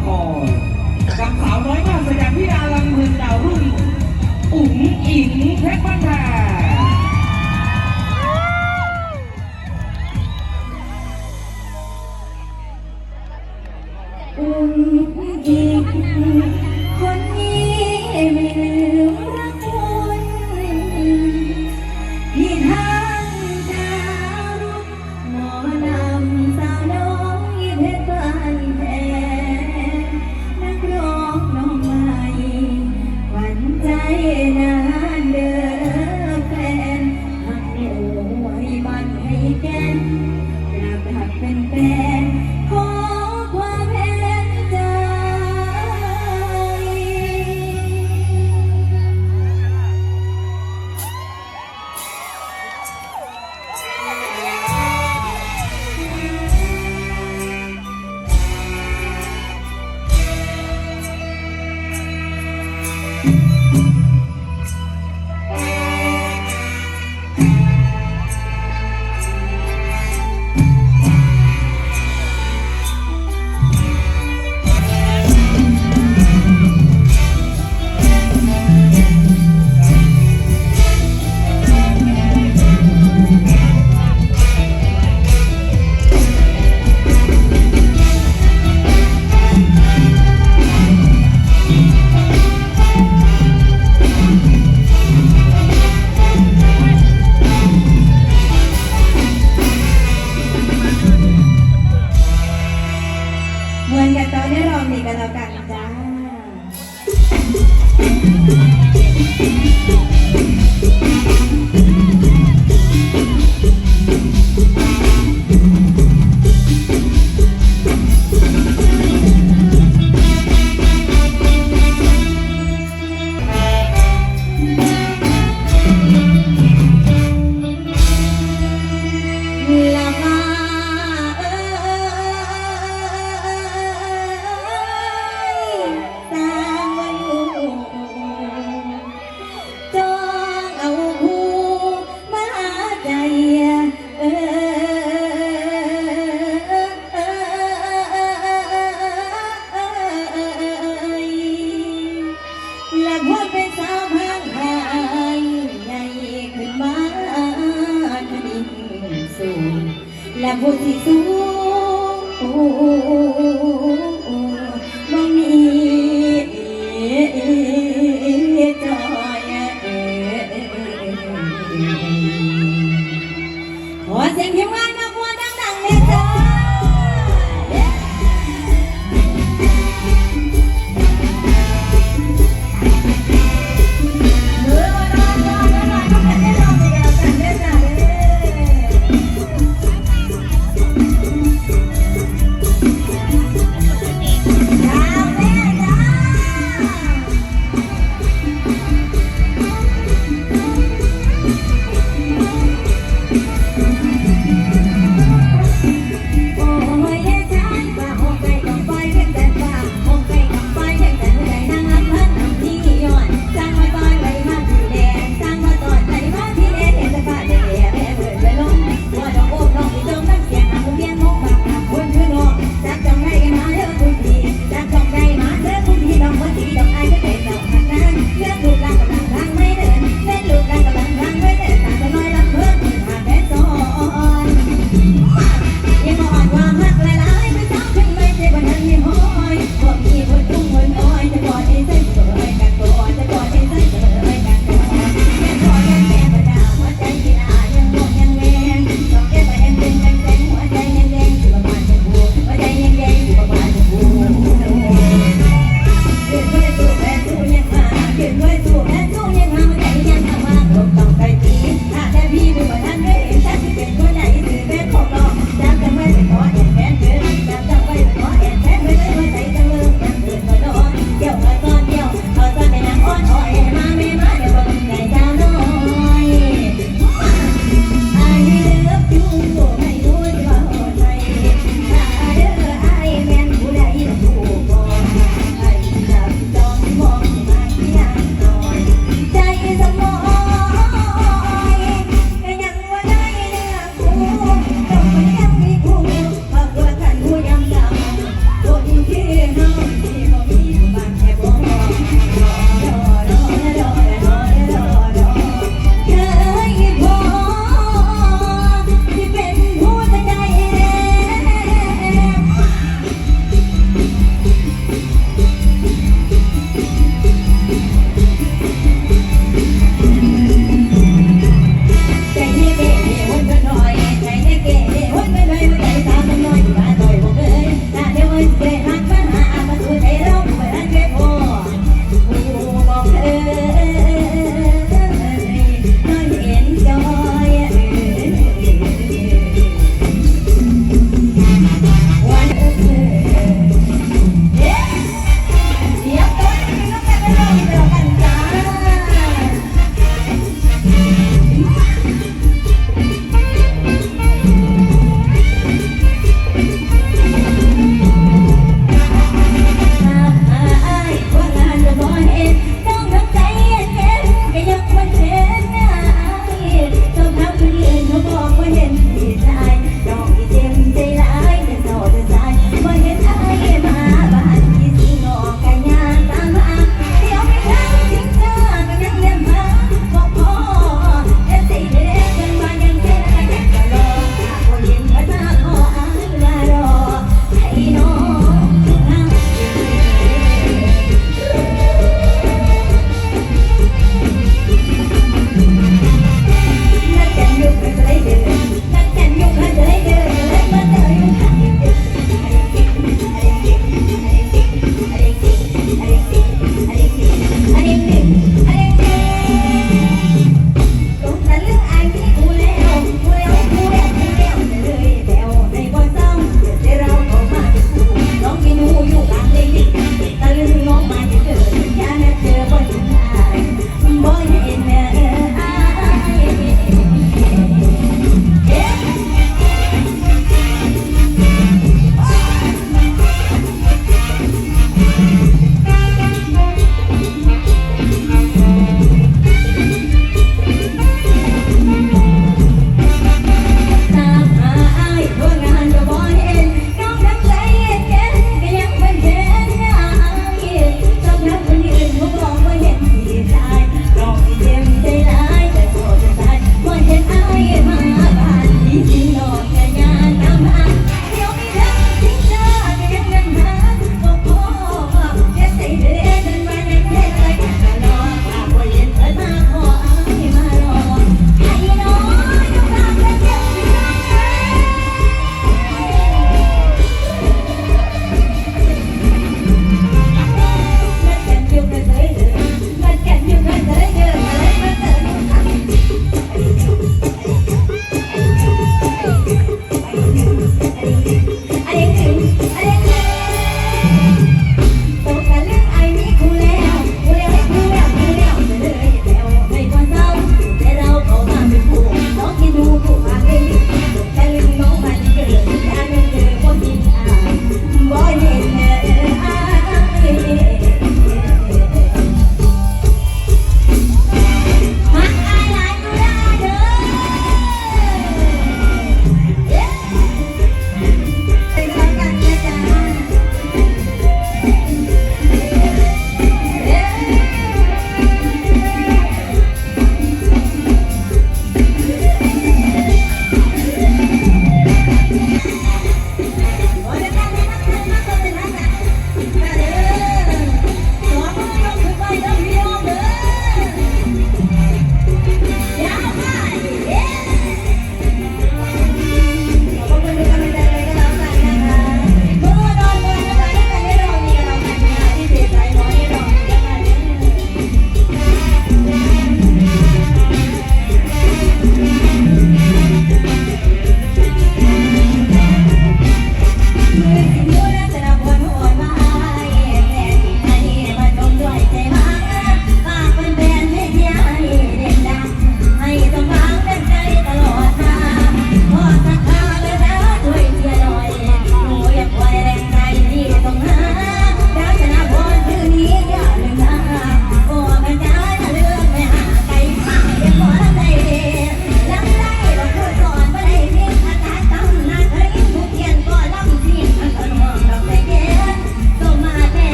Oh. ขอเสียงเพียงว่า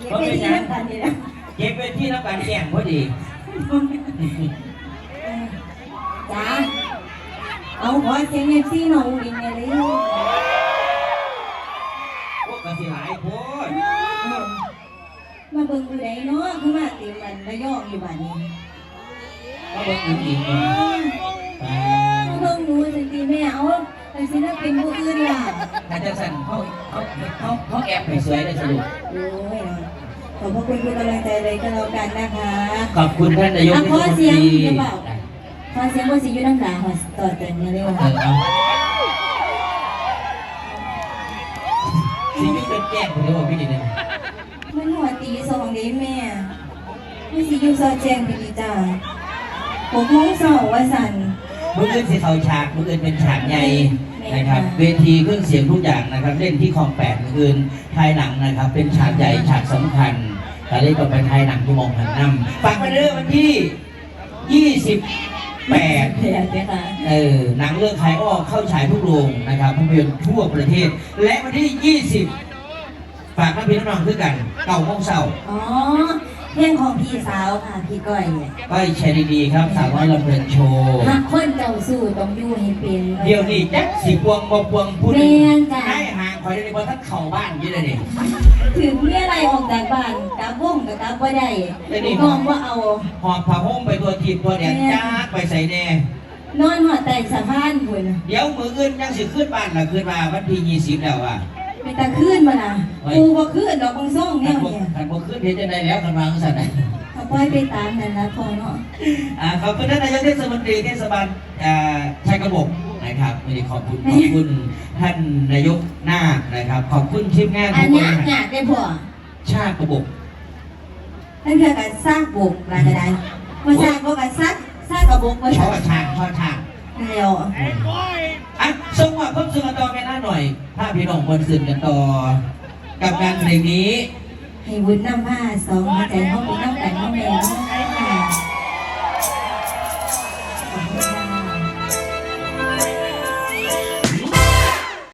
กันแบบเก็บไปที่น้ำกันนี่นะเก็บไว้ที่น้ำการแข่งพอดีจ้าเอาขอเสียงเอฟซีน้องวินไงเลยพวกกระสิหลายโพดมาเบิ่งอยู่ไหนเนาะคือมาเต็มมันระยองอยู่บ้านนี้ก็เบิ่งอีกอีกเนาะไปเบิ่งหนูสันติแม่เอา แต่ศิลปินผู้อื่นล่ะถ้าจะสั่นเขาเขาเขาเขาแอบไปสวยได้สรุปโอ้ยเนาะขอบพระคุณทุกกำลังใจเลยก็แล้วกันนะคะขอบคุณท่านนายกอะขอเสียงที่เดี๋ยวเปล่าฟังเสียงว่าสิอยู่น้ำหนาหัวต่อเต็มเลยเอว่าอเอาสิมีเป็นแก้งผมเรียกว่าพี่ดิเนี่ยมันหัวตีสองเด้แม่ไม่สิอยู่ซอยแจ้งไปดีจ้าหกโมงเช้าว่าสั่นเมื่อคืนสิเขาฉากเมื่อคืนเป็นฉากใหญ่นะครับ เวทีเครื่องเสียงทุกอย่างนะครับ เล่นที่คลองแปดเมื่อคืนถ่ายหนังนะครับ เป็นฉากใหญ่ฉากสำคัญแต่เล่นก็เป็นถ่ายหนังที่มองหันน้ำฝากไปเรื่องวันที่ 28 แปดเลยค่ะเออหนังเรื่องขายอ้อเข้าฉายทุกโรงนะครับภาพยนตร์ทั่วประเทศ และวันที่ 20 ฝากน้ำพี่น้องๆคือกันเก่าโมงเศร้า อ๋อ เรื่องของพี่สาวค่ะพี่ก้อยก็แชร์ดีๆครับสาวน้อยลำเพลินโชว์หากคนเจ้าสู้ต้องอยู่ให้เป็นเดี๋ยวนี้แจ็คสีพวงบอพวงพูดแม่นจ้ะให้ห่างคอยได้เพราะท่านเข่าบ้านอยี่เลยนี่ ถึงมีอะไรออกจากบ้านกลับวงกับกลับบ่ได้ได้ดิน้องว่าเอา หอบผ้าห่มไปตัวทีบตัวแดดจ้าไปใส่แน่ นอนหัวแต่สะพานคุณเดี๋ยวมืออื่นยังสิขึ้นบ้านละขึ้นมาวันที่20แล้วอะ เป็นตาขึ้นมานะกูบ่ขึ้นดอกบางซ่องคัแนนวบ่เนี่ยคันบ่ขึ้นเห็นจะได้แล้วกันวางสัตว์เขาปล่อยไปตามนั้นนะพอเนาะอ่าขอบคุณท่านนายกเทศมนตรีเทศบาลอ่าชัยกระบอกนะครับไม่ได้ขอบคุณขอบคุณท่านนายกนาคนะครับ ขอบคุณทีมงานอัทุนกคนี้นอยากได้พอชาติกระบอกนั่นคือการสร้างบุกรายได้มาสร้างก็การสร้างสร้างกระบุกมาชสอร้างบชางชอบชาง เร็วอะส่งว่าเพิ่มสื่อกันต่อไปหน้าหน่อย ถ้าพี่น้องคนสื่อกันต่อ กับงานเพลงนี้ ให้วุ้นน้ำผ้าสองหัวใจห้องเป็นน้ำกันน้องแม่